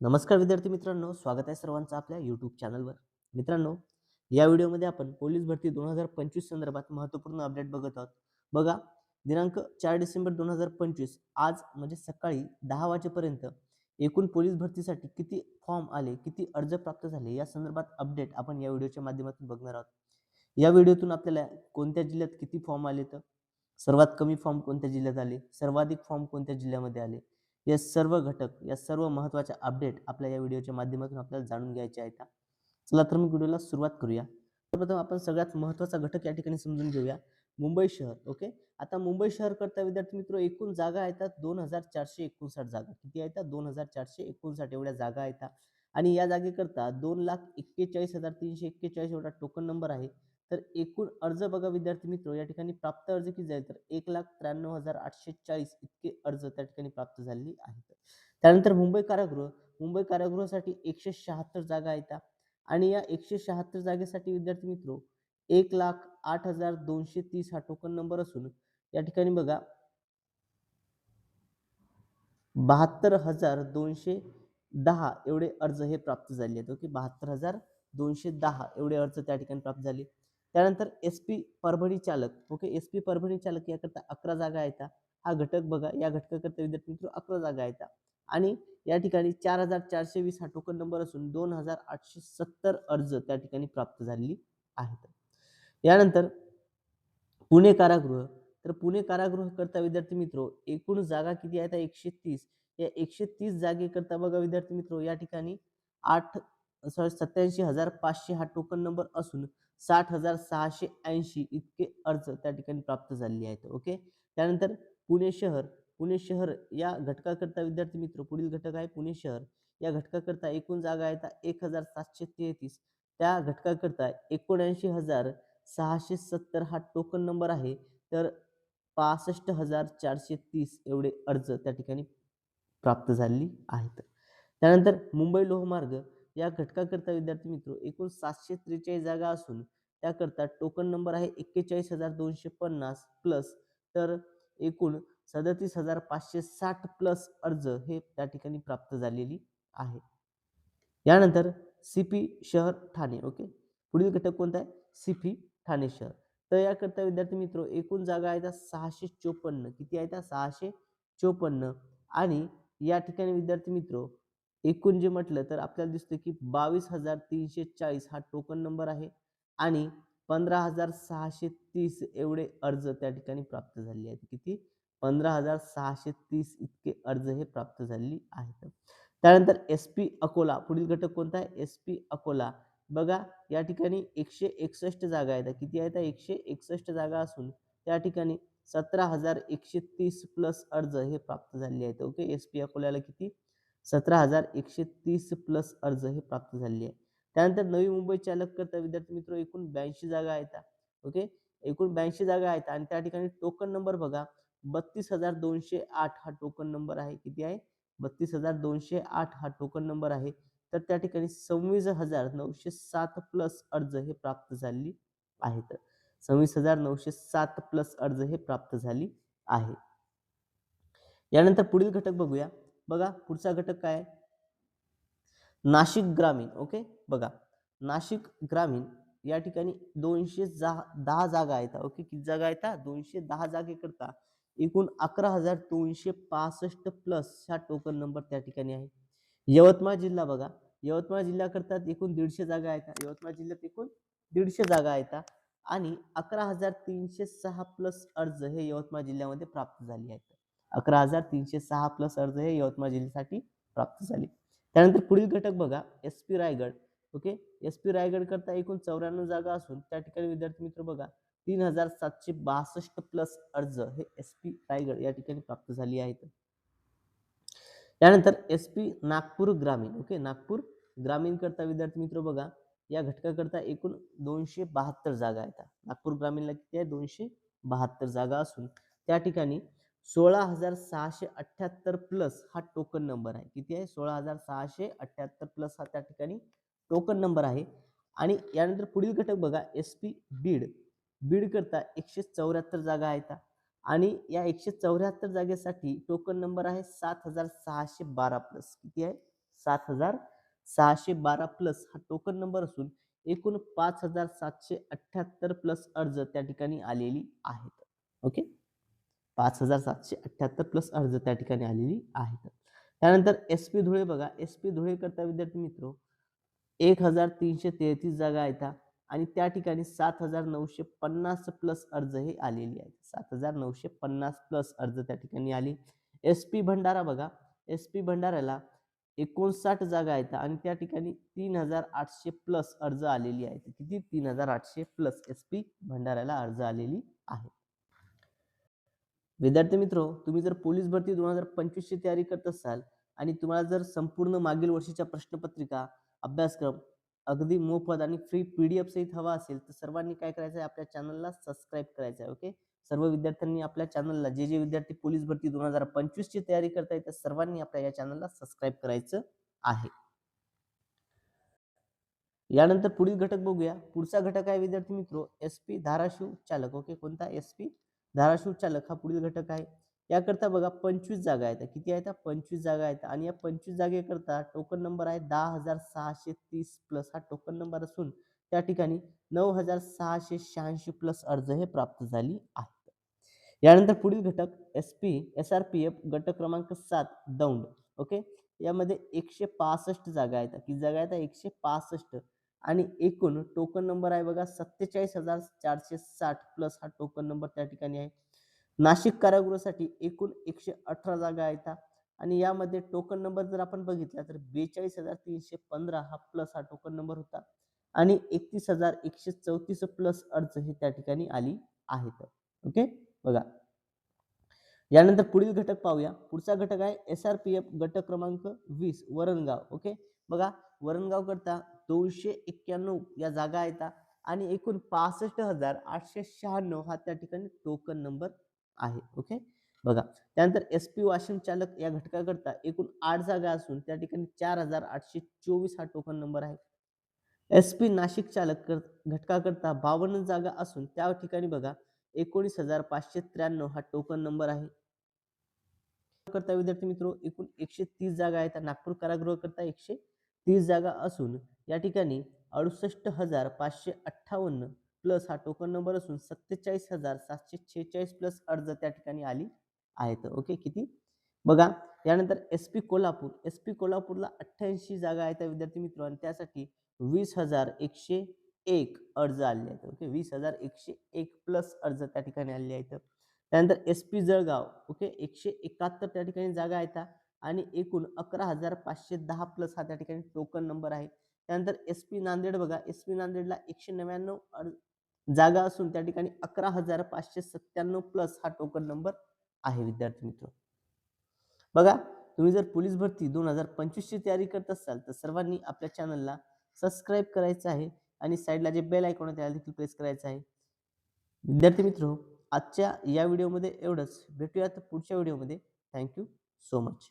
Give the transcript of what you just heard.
नमस्कार विद्यार्थी मित्रांनो स्वागत आहे सर्वांचं आपल्या यूट्यूब चॅनलवर मित्रांनो या व्हिडिओमध्ये आपण पोलीस भरती दोन हजार पंचवीस संदर्भात महत्त्वपूर्ण अपडेट बघत आहोत. बघा दिनांक चार डिसेंबर दोन हजार पंचवीस आज म्हणजे सकाळी दहा वाजेपर्यंत एकूण पोलीस भरतीसाठी किती फॉर्म आले किती अर्ज प्राप्त झाले या संदर्भात अपडेट आपण या व्हिडिओच्या माध्यमातून बघणार आहोत. या व्हिडिओतून आपल्याला कोणत्या जिल्ह्यात किती फॉर्म आले तर? सर्वात कमी फॉर्म कोणत्या जिल्ह्यात आले? सर्वाधिक फॉर्म कोणत्या जिल्ह्यामध्ये आले? या सर्व घटक या सर्व महत्त्वाच्या अपडेट आपल्या या व्हिडिओच्या माध्यमातून आपल्याला जाणून घ्यायचे आहेत. चला तर मग व्हिडिओला सुरुवात करूया. सर्वप्रथम आपण सगळ्यात महत्त्वाचा घटक या ठिकाणी समजून घेऊया. मुंबई शहर ओके आता मुंबई शहर करता विद्यार्थी मित्र एकूण जागा येतात दोन हजार चारशे एकोणसाठ जागा. किती येतात दोन हजार चारशे एकोणसाठ एवढ्या जागा येतात आणि या जागेकरता दोन लाख एक्केचाळीस हजार तीनशे एक्केचाळीस एवढा टोकन नंबर आहे. तर एकूण अर्ज बघा विद्यार्थी मित्र या ठिकाणी प्राप्त अर्ज किती आहे तर? एक लाख त्र्याण्णव हजार आठशे चाळीस इतके अर्ज त्या ठिकाणी प्राप्त झालेली आहेत. त्यानंतर मुंबई कारागृह मुंबई कारागृहासाठी एकशे शहात्तर जागा आहेत आणि या एकशे शहात्तर जागेसाठी विद्यार्थी मित्र एक लाख आठ हजार दोनशे तीस हा टोकन नंबर असून या ठिकाणी बघा बहात्तर हजार दोनशे दहा एवढे अर्ज हे प्राप्त झाले आहेत. ओके? बहात्तर हजार दोनशे दहा एवढे अर्ज त्या ठिकाणी प्राप्त झाले. त्यानंतर एस पी परभणी चालक. ओके एस पी परभणी चालक याकरता अकरा जागा आहेत हा घटक बघा या घटकाकरता विद्यार्थी मित्र अकरा जागा आहेत आणि या ठिकाणी चार हजार चारशे वीस हा टोकन नंबर असून दोन हजार आठशे सत्तर अर्ज त्या ठिकाणी प्राप्त झालेली आहेत. यानंतर पुणे कारागृह. तर पुणे कारागृह करता विद्यार्थी मित्र एकूण जागा किती आहेत एकशे तीस. या एकशे तीस जागेकरता बघा विद्यार्थी मित्र या ठिकाणी आठ सॉरी सत्याऐंशी हजार पाचशे हा टोकन नंबर असून साठ हजार सहाशे ऐंशी इतके अर्ज त्या ठिकाणी प्राप्त झालेले आहेत ओके? त्यानंतर पुणे शहर पुणे शहर या घटकाकरता विद्यार्थी मित्र पुढील घटक आहे पुणे शहर. या घटकाकरता एकूण जागा आहेत एक हजार सातशे तेहतीस. त्या घटकाकरता एकोणऐंशी हजार सहाशे सत्तर हा टोकन नंबर आहे तर पासष्ट हजार चारशे तीस एवढे अर्ज त्या ठिकाणी प्राप्त झालेली आहेत. त्यानंतर मुंबई लोहमार्ग या घटकाकरता विद्यार्थी मित्र एकूण सातशे त्रेचाळीस जागा असून त्याकरता टोकन नंबर आहे एक्केचाळीस हजार दोनशे पन्नास प्लस तर एकूण सदतीस हजार पाचशे साठ प्लस अर्ज हे त्या ठिकाणी प्राप्त झालेली आहे. यानंतर सीपी शहर ठाणे ओके? पुढील घटक कोणता आहे? सीपी ठाणे शहर. तर याकरता विद्यार्थी मित्र एकूण जागा आहेत सहाशे चोपन्न. किती आहेत सहाशे चोपन्न. आणि या ठिकाणी विद्यार्थी मित्र एकूण जे म्हटलं तर आपल्याला दिसतं की बावीस हजार तीनशे चाळीस हा टोकन नंबर आहे. आणि पंधरा हजार सहाशे तीस एवढे अर्ज त्या ठिकाणी प्राप्त झाले आहेत. किती? पंधरा हजार सहाशे तीस इतके अर्ज हे प्राप्त झालेली आहेत. त्यानंतर एस पी अकोला पुढील घटक कोणता आहे? S P Akola. बघा या ठिकाणी एकशे एकसष्ट जागा आहेत. किती आहेत? एकशे एकसष्ट जागा असून त्या ठिकाणी सतरा हजार एकशे तीस प्लस अर्ज हे प्राप्त झाले आहेत. ओके? एस पी अकोल्याला किती? सतरा हजार एकशे तीस प्लस अर्ज हे प्राप्त झाले आहे त्यानंतर नवी मुंबई चालक करता विद्यार्थी मित्र एकूण ब्याऐंशी जागा आहेत. ओके? एकूण ब्याऐंशी जागा आहेत आणि त्या ठिकाणी टोकन नंबर बघा. बत्तीस हजार दोनशे आठ हा टोकन नंबर आहे. किती आहे? बत्तीस हजार दोनशे आठ हा टोकन नंबर आहे. तर त्या ठिकाणी सव्वीस हजार नऊशे सात प्लस अर्ज हे प्राप्त झालेली आहेत. सव्वीस हजार नऊशे सात प्लस अर्ज हे प्राप्त झाली आहे. यानंतर पुढील घटक बघूया. बघा पुढचा घटक काय नाशिक ग्रामीण ओके? बघा नाशिक ग्रामीण या ठिकाणी दोनशे जा दहा जागा आहेत ओके? किती जागा आहेत? दोनशे दहा जागेकरता एकूण अकरा हजार दोनशे पासष्ट प्लस हा टोकन नंबर त्या ठिकाणी आहे. यवतमाळ जिल्हा बघा यवतमाळ जिल्ह्याकरता एकूण दीडशे जागा आहेत यवतमाळ जिल्ह्यात एकूण दीडशे जागा आहेत आणि अकरा हजार तीनशे सहा प्लस अर्ज हे यवतमाळ जिल्ह्यामध्ये प्राप्त झाले आहेत. अकरा हजार तीनशे सहा प्लस अर्ज हे यवतमाळ जिल्ह्यासाठी प्राप्त झाले. त्यानंतर पुढील घटक बघा S P Raigad. Okay? S P Raigad करता एकूण चौऱ्याण्णव जागा असून त्या ठिकाणी विद्यार्थी मित्र बघा तीन हजार सातशे बासष्ट प्लस अर्ज हे एस पी रायगड या ठिकाणी प्राप्त झाली आहेत. त्यानंतर एस पी नागपूर ग्रामीण. ओके? नागपूर ग्रामीण करता विद्यार्थी मित्र बघा या घटकाकरता एकूण दोनशे बहात्तर जागा आहेत. नागपूर ग्रामीणला किती आहे? दोनशे बहात्तर जागा असून त्या ठिकाणी सोळा हजार सहाशे अठ्ठ्याहत्तर प्लस हा टोकन नंबर आहे. किती आहे? सोळा हजार सहाशे अठ्ठ्याहत्तर प्लस हा त्या ठिकाणी टोकन नंबर आहे. आणि यानंतर पुढील घटक बघा एस पी बीड बीड करता एकशे चौऱ्याहत्तर जागा आहेत आणि या एकशे चौऱ्याहत्तर जागेसाठी टोकन नंबर आहे सात हजार सहाशे बारा प्लस. किती आहे? सात हजार सहाशे बारा प्लस हा टोकन नंबर असून एकूण पाच हजार सातशे अठ्ठ्याहत्तर प्लस अर्ज त्या ठिकाणी आलेली आहेत. ओके? पाच हजार सातशे अठ्ठ्याहत्तर प्लस अर्ज त्या ठिकाणी आलेली आहेत. त्यानंतर एस पी धुळे बघा एस पी धुळे करता विद्यार्थी मित्र एक हजार तीनशे तेहतीस जागा आहेत आणि त्या ठिकाणी सात हजार नऊशे पन्नास प्लस अर्ज हे आलेली आहेत. सात हजार नऊशे पन्नास प्लस अर्ज त्या ठिकाणी आली. एस पी भंडारा बघा एस पी भंडाऱ्याला एकोणसाठ जागा आहेत आणि त्या ठिकाणी तीन हजार आठशे प्लस अर्ज आलेली आहेत. किती? तीन हजार आठशे प्लस एस पी भंडाऱ्याला अर्ज आलेली आहे. विद्यार्थी मित्र तुम्ही जर पोलीस भरती दोन हजार पंचवीसची तयारी करत असाल आणि तुम्हाला जर संपूर्ण मागील वर्षीच्या प्रश्नपत्रिका अभ्यासक्रम अगदी मोफत आणि फ्री पी डी एफ सहित हवा असेल तर सर्वांनी काय करायचं आहे? आपल्या चॅनलला सबस्क्राईब करायचं आहे ओके सर्व विद्यार्थ्यांनी आपल्या चॅनलला जे जे विद्यार्थी पोलीस भरती दोन हजार पंचवीस ची तयारी आहेत त्या सर्वांनी आपल्या या चॅनलला सबस्क्राईब करायचं आहे. यानंतर पुढील घटक बघूया. पुढचा घटक आहे विद्यार्थी मित्र एस पी धाराशिव चालक ओके कोणता? एस पी धाराशिवच्या लखा पुढील घटक आहे. याकरता बघा पंचवीस जागा आहेत. किती आहेत? पंचवीस जागा आहेत. आणि या पंचवीस जागेकरता टोकन नंबर आहे दहा हजार सहाशे तीस प्लस हा टोकन नंबर असून त्या ठिकाणी नऊ हजार सहाशे शहाऐंशी प्लस अर्ज हे प्राप्त झाली आहेत. यानंतर पुढील घटक S P S R P F गट क्रमांक सात दौंड. ओके? यामध्ये एकशे पासष्ट जागा आहेत. किती जागा आहेत एकशे पासष्ट. आणि एकूण टोकन नंबर आहे बघा सत्तेचाळीस हजार चारशे साठ प्लस हा टोकन नंबर त्या ठिकाणी आहे. नाशिक कारागृहासाठी एकूण एकशे अठरा जागा आहेत आणि यामध्ये टोकन नंबर जर आपण बघितला तर बेचाळीस हजार तीनशे पंधरा हा प्लस हा टोकन नंबर होता. आणि एकतीस हजार एकशे चौतीस प्लस अर्ज हे त्या ठिकाणी आली आहेत. ओके बघा. यानंतर पुढील घटक पाहूया. पुढचा घटक आहे एस आर पी एफ घटक क्रमांक वीस वरणगाव. ओके बघा वरणगाव करता दोनशे एक्क्याण्णव या जागा आहेत आणि एकूण पासष्ट हजार आठशे शहाण्णव हा त्या ठिकाणी टोकन नंबर आहे. ओके बघा त्यानंतर एस पी वाशिम चालक या घटकाकरता एकूण आठ जागा असून त्या ठिकाणी चार हजार आठशे चोवीस हा टोकन नंबर आहे. एस पी नाशिक चालक कर घटकाकरता बावन्न जागा असून त्या ठिकाणी बघा एकोणीस हजार पाचशे त्र्याण्णव हा टोकन नंबर आहे. करता विद्यार्थी मित्र एकूण एकशे तीस जागा आहेत नागपूर कारागृह करता एकशे तीस जागा असून या ठिकाणी अडुसष्ट हजार पाचशे अठ्ठावन्न प्लस हा टोकन नंबर असून सत्तेचाळीस हजार सातशे छेचाळीस प्लस अर्ज त्या ठिकाणी आली आहेत. ओके किती? बघा यानंतर S P Kolhapur. S P कोल्हापूरला अठ्ठ्याऐंशी जागा आहेत विद्यार्थी मित्र आणि त्यासाठी वीस हजार एकशे एक अर्ज आले आहेत. ओके वीस हजार एकशे एक प्लस अर्ज त्या ठिकाणी आले आहेत. त्यानंतर एस पी जळगाव. ओके एकशे एकाहत्तर त्या ठिकाणी जागा आहेत आणि एकूण अकरा हजार पाचशे दहा प्लस हा त्या ठिकाणी टोकन नंबर आहे. त्यानंतर एस पी नांदेड बघा. एस पी नांदेडला एकशे नव्याण्णव जागा असून त्या ठिकाणी अकरा हजार पाचशे सत्त्याण्णव प्लस हा टोकन नंबर आहे विद्यार्थी मित्र. बघा तुम्ही जर पोलीस भरती दोन हजार पंचवीसची तयारी करत असाल तर सर्वांनी आपल्या चॅनलला सबस्क्राईब करायचं आहे आणि साईडला जे बेल आयकॉन आहे त्याला देखील प्रेस करायचं आहे. विद्यार्थी मित्र आजच्या या व्हिडिओमध्ये एवढंच. भेटूयात पुढच्या व्हिडिओमध्ये थँक्यू सो मच